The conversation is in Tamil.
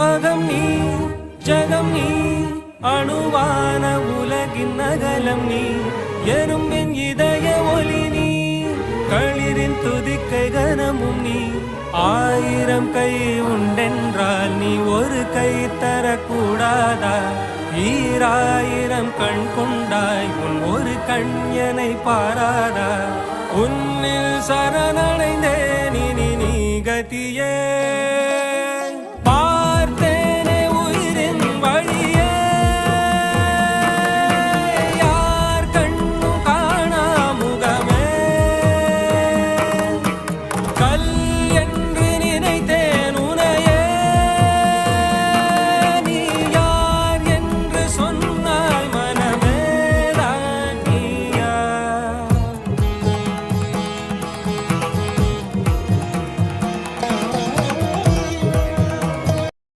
அகம் நீ ஜகம் நீ அணுவான உலகின் அகலம் நீ எறும்பின் இதய ஒளி நீ களிரின் துதிக்கை கனமும் நீ ஆயிரம் கை உண்டென்றால் நீ ஒரு கை தரக்கூடாதா? ஈராயிரம் கண் கொண்டாய் உன் ஒரு கண் எனை பாராதா? உன்னில் சரண